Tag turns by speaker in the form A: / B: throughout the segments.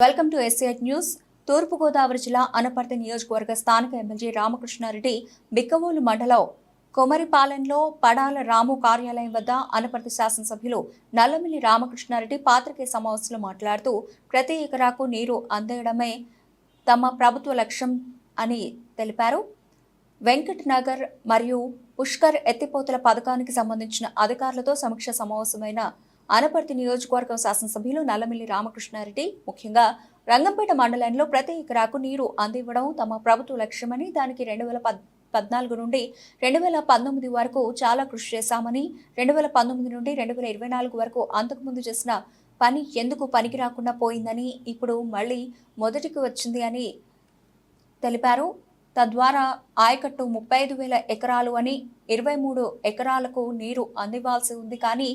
A: Welcome to SIT news. Thurpugodavari జిల్లా అనపర్తి నియోజకవర్గ స్థానిక ఎమ్మెల్యే రామకృష్ణారెడ్డి బిక్కవోలు మండలం కొమరిపాలెంలో పడాల రాము కార్యాలయం వద్ద అనపర్తి శాసనసభ్యులు నల్లమిల్లి రామకృష్ణారెడ్డి పాత్రికేయ సమావేశంలో మాట్లాడుతూ ప్రతి ఎకరాకు నీరు అందేయడమే తమ ప్రభుత్వ లక్ష్యం అని తెలిపారు. వెంకట్ నగర్ మరియు పుష్కర్ ఎత్తిపోతల పథకానికి సంబంధించిన అధికారులతో సమీక్ష సమావేశమైన అనపర్తి నియోజకవర్గం శాసనసభ్యులు నల్లమిల్లి రామకృష్ణారెడ్డి ముఖ్యంగా రంగంపేట మండలంలో ప్రతి ఎకరాకు నీరు అందివ్వడం తమ ప్రభుత్వ లక్ష్యమని దానికి రెండు వేల పద్ పద్నాలుగు నుండి రెండు వేల పంతొమ్మిది వరకు చాలా కృషి చేశామని రెండు వేల పంతొమ్మిది నుండి రెండు వేల ఇరవై నాలుగు వరకు అంతకుముందు చేసిన పని ఎందుకు పనికి రాకుండా పోయిందని ఇప్పుడు మళ్ళీ మొదటికి వచ్చింది అని తెలిపారు. తద్వారా ఆయకట్టు ముప్పై ఐదు వేల ఎకరాలు అని ఇరవై మూడు ఎకరాలకు నీరు అందివ్వాల్సి ఉంది కానీ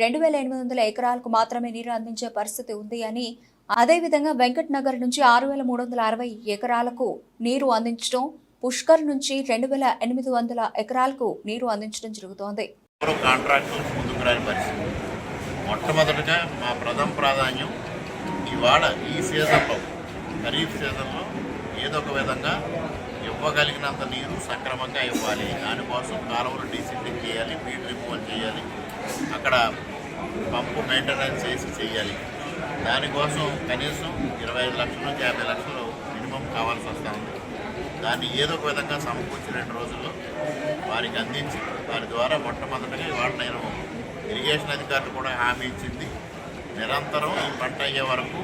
A: రెండు వేల ఎనిమిది వందల ఎకరాలకు మాత్రమే నీరు అందించే పరిస్థితి ఉంది అని అదేవిధంగా వెంకట్ నగర్ నుంచి ఆరు వేల మూడు వందల అరవై ఎకరాలకు నీరు అందించడం పుష్కర్ నుంచి రెండు వేల ఎనిమిది వందల ఎకరాలకు నీరు అందించడం జరుగుతోంది.
B: మొట్టమొదటిగా మా ప్రథమ ప్రాధాన్యం ఇవాళ ఈ సీజన్లో ఖరీఫ్ సీజన్లో ఏదో ఒక విధంగా ఇవ్వగలిగినంత నీరు సక్రమంగా ఇవ్వాలి. దానికోసం కాలువలు డీసెంటింగ్ చేయాలి ఫీడ్ రిమూవల్ చేయాలి. అక్కడ పంపు మెయింటెనెన్స్ చేసి చేయాలి. దానికోసం కనీసం ఇరవై ఐదు లక్షలు యాభై లక్షలు మినిమం కావాల్సి వస్తూ ఉంది దాన్ని ఏదో ఒక విధంగా సమకూర్చి రెండు రోజుల్లో వారికి అందించి వారి ద్వారా మొట్టమొదటిగా ఇవాళ నేను ఇరిగేషన్ అధికారులు కూడా హామీ ఇచ్చింది. నిరంతరం ఈ పంట అయ్యే వరకు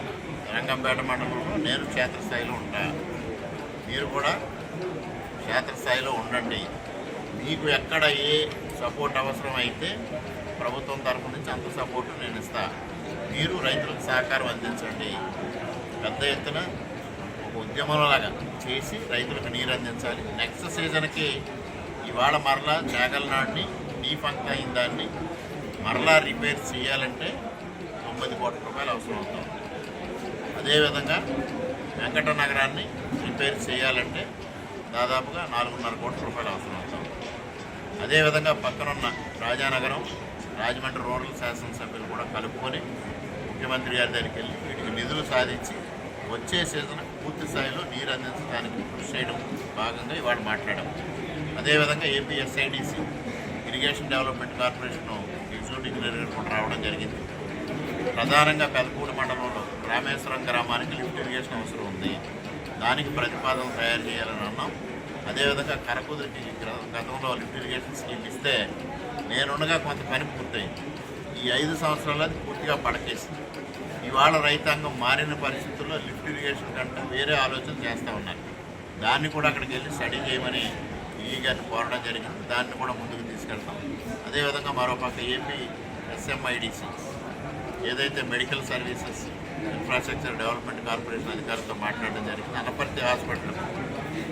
B: రంగంపేట మండలంలో నేను క్షేత్రస్థాయిలో ఉంటాను మీరు కూడా క్షేత్రస్థాయిలో ఉండండి. మీకు ఎక్కడ ఏ సపోర్ట్ అవసరం అయితే ప్రభుత్వం తరపు నుంచి అంత సపోర్టు నేను ఇస్తాను మీరు రైతులకు సహకారం అందించండి. పెద్ద ఎత్తున ఒక ఉద్యమంలాగా చేసి రైతులకు నీరు అందించాలి. నెక్స్ట్ సీజన్కి ఇవాళ మరలా చేగల నాటిని డీఫంక్ట్ అయిన దాన్ని మరలా రిపేర్ చేయాలంటే తొమ్మిది కోట్ల రూపాయలు అవసరం అవుతుంది. అదేవిధంగా వెంకట నగరాన్ని రిపేర్ చేయాలంటే దాదాపుగా నాలుగున్నర కోట్ల రూపాయలు అవసరం అవుతుంది. అదేవిధంగా పక్కనున్న రాజానగరం రాజమండ్రి రూరల్ శాసనసభ్యులు కూడా కలుపుకొని ముఖ్యమంత్రి గారి దగ్గరికి వెళ్ళి వీటికి నిధులు సాధించి వచ్చే సీజన్ పూర్తి స్థాయిలో నీరు అందించడానికి కృషి చేయడం భాగంగా ఇవాళ మాట్లాడాం. అదేవిధంగా AP SIDC irrigation development corporation executive engineer కూడా రావడం జరిగింది. ప్రధానంగా పెదపూడి మండలంలో రామేశ్వరం గ్రామానికి లిఫ్ట్ ఇరిగేషన్ అవసరం ఉంది. దానికి ప్రతిపాదన తయారు చేయాలని అన్నాం. అదేవిధంగా కరకుదురికి గతంలో లిఫ్ట్ ఇరిగేషన్ స్కీమ్ ఇస్తే నేనుండగా కొంత పని పూర్తయింది. ఈ ఐదు సంవత్సరాలు అది పూర్తిగా పడకేసింది. ఇవాళ రైతాంగం మారిన పరిస్థితుల్లో లిఫ్ట్ ఇరిగేషన్ కంటే వేరే ఆలోచన చేస్తూ ఉన్నారు. దాన్ని కూడా అక్కడికి వెళ్ళి స్టడీ చేయమని ఈ గారిని కోరడం జరిగింది. దాన్ని కూడా ముందుకు తీసుకెళ్తాం. అదేవిధంగా మరోపక్క ఏపీ ఎస్ఎంఐడిసి ఏదైతే medical services infrastructure development corporation అధికారులతో మాట్లాడడం జరిగింది. అనపర్తి హాస్పిటల్.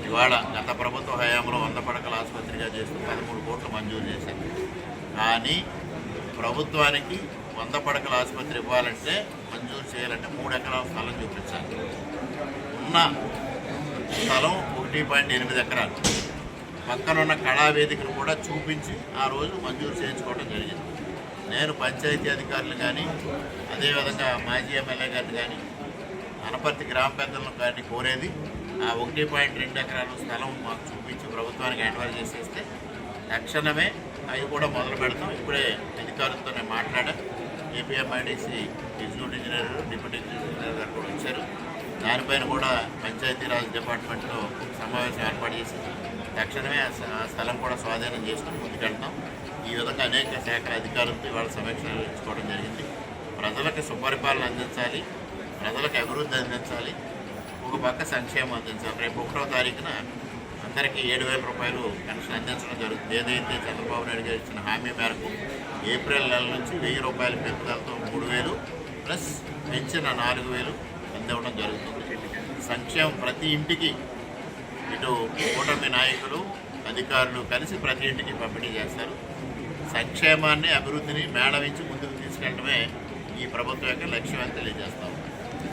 B: ఇవాళ గత ప్రభుత్వ హయాంలో వంద పడకల ఆసుపత్రిగా చేసి పదమూడు కోట్లు మంజూరు చేశారు. కానీ ప్రభుత్వానికి వంద పడకల ఆసుపత్రి ఇవ్వాలంటే మంజూరు చేయాలంటే మూడు ఎకరాల స్థలం చూపించాలి. ఉన్న స్థలం ఒకటి పాయింట్ ఎనిమిది ఎకరాలు. పక్కనున్న కళావేదికను కూడా చూపించి ఆ రోజు మంజూరు చేయించుకోవడం జరిగింది. నేను పంచాయతీ అధికారులు కానీ అదేవిధంగా మాజీ ఎమ్మెల్యే గారిని కానీ అనపర్తి గ్రామ పెద్దలను కానీ కోరేది ఆ ఒకటి పాయింట్ రెండు ఎకరాల స్థలం మాకు చూపించి ప్రభుత్వానికి హ్యాండ్ చేసేస్తే తక్షణమే అవి కూడా మొదలు పెడతాం. ఇప్పుడే అధికారులతో నేను మాట్లాడా APMIDC executive engineer deputy executive engineer గారు కూడా వచ్చారు. దానిపైన కూడా పంచాయతీరాజ్ డిపార్ట్మెంట్లో సమావేశం ఏర్పాటు చేసి తక్షణమే ఆ ఆ స్థలం కూడా స్వాధీనం చేసుకుని ముందుకెళ్తాం. ఈ విధంగా అనేక శాఖల అధికారులతో ఇవాళ సమీక్ష నిర్వహించుకోవడం జరిగింది. ప్రజలకు సుపరిపాలన అందించాలి ప్రజలకు అభివృద్ధి అందించాలి ఒక పక్క సంక్షేమం అందించాలి. రేపు ఒకటో తారీఖున అందరికీ ఏడు వేల రూపాయలు పెన్షన్ అందించడం జరుగుతుంది. ఏదైతే చంద్రబాబు నాయుడు గారు ఇచ్చిన హామీ మేరకు ఏప్రిల్ నెల నుంచి వెయ్యి రూపాయల పెంపుదలతో మూడు వేలు ప్లస్ పెంచిన నాలుగు వేలు అందివ్వడం జరుగుతుంది. సంక్షేమం ప్రతి ఇంటికి ఇటు కూటమి నాయకులు అధికారులు కలిసి ప్రతి ఇంటికి పంపిణీ చేస్తారు. సంక్షేమాన్ని అభివృద్ధిని మేళవించి ముందుకు తీసుకెళ్ళడమే ఈ ప్రభుత్వం యొక్క లక్ష్యం అని తెలియజేస్తాం